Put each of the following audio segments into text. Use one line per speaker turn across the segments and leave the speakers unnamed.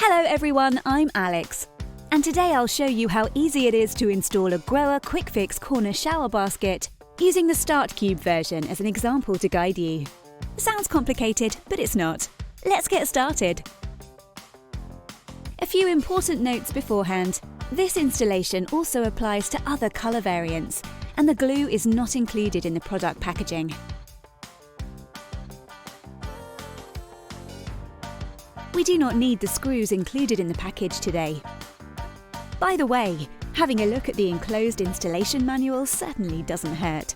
Hello everyone, I'm Alex. And today I'll show you how easy it is to install a Grower Quick Fix corner shower basket using the Start Cube version as an example to guide you. Sounds complicated, but it's not. Let's get started. A few important notes beforehand. This installation also applies to other colour variants, and the glue is not included in the product packaging. We do not need the screws included in the package today. By the way, having a look at the enclosed installation manual certainly doesn't hurt.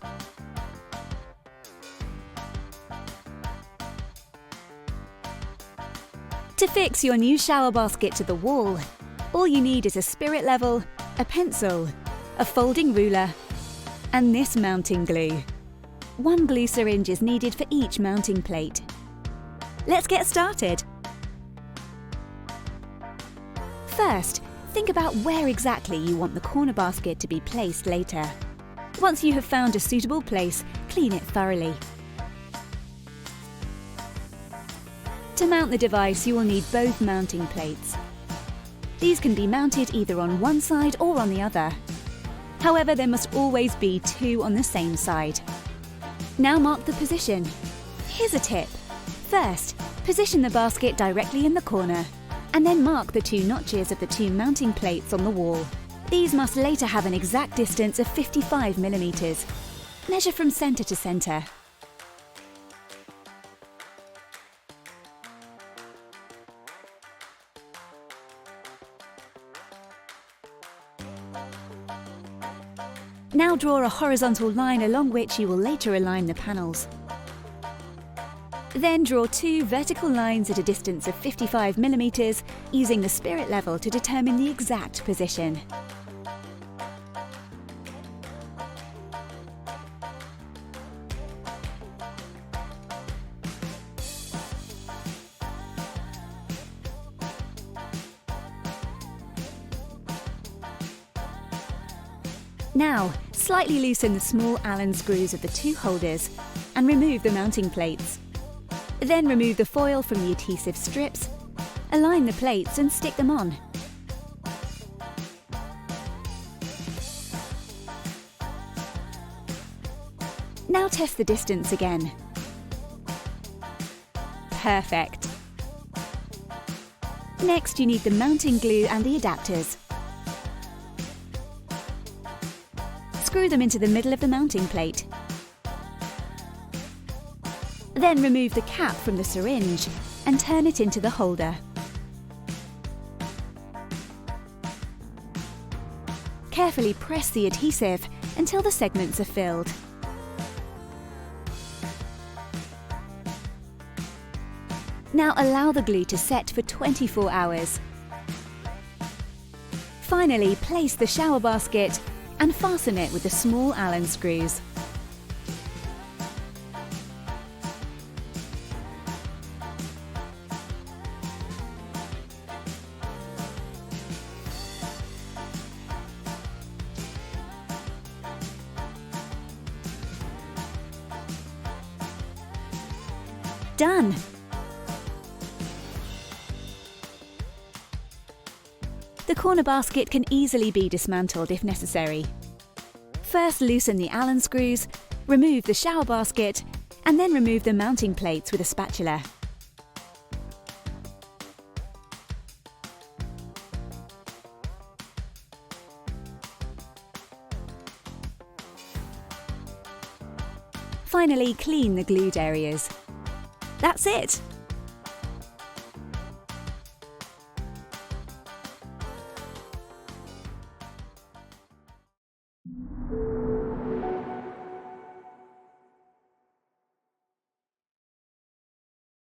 To fix your new shower basket to the wall, all you need is a spirit level, a pencil, a folding ruler, and this mounting glue. One glue syringe is needed for each mounting plate. Let's get started. First, think about where exactly you want the corner basket to be placed later. Once you have found a suitable place, clean it thoroughly. To mount the device, you will need both mounting plates. These can be mounted either on one side or on the other. However, there must always be two on the same side. Now mark the position. Here's a tip. First, position the basket directly in the corner and then mark the two notches of the two mounting plates on the wall. These must later have an exact distance of 55 millimeters. Measure from centre to centre. Now draw a horizontal line along which you will later align the panels. Then draw two vertical lines at a distance of 55 millimeters using the spirit level to determine the exact position. Now, slightly loosen the small Allen screws of the two holders and remove the mounting plates. Then remove the foil from the adhesive strips, align the plates and stick them on. Now test the distance again. Perfect. Next you need the mounting glue and the adapters. Screw them into the middle of the mounting plate. Then remove the cap from the syringe and turn it into the holder. Carefully press the adhesive until the segments are filled. Now allow the glue to set for 24 hours. Finally, place the shower basket and fasten it with the small Allen screws. Done! The corner basket can easily be dismantled if necessary. First loosen the Allen screws, remove the shower basket, and then remove the mounting plates with a spatula. Finally, clean the glued areas. That's it!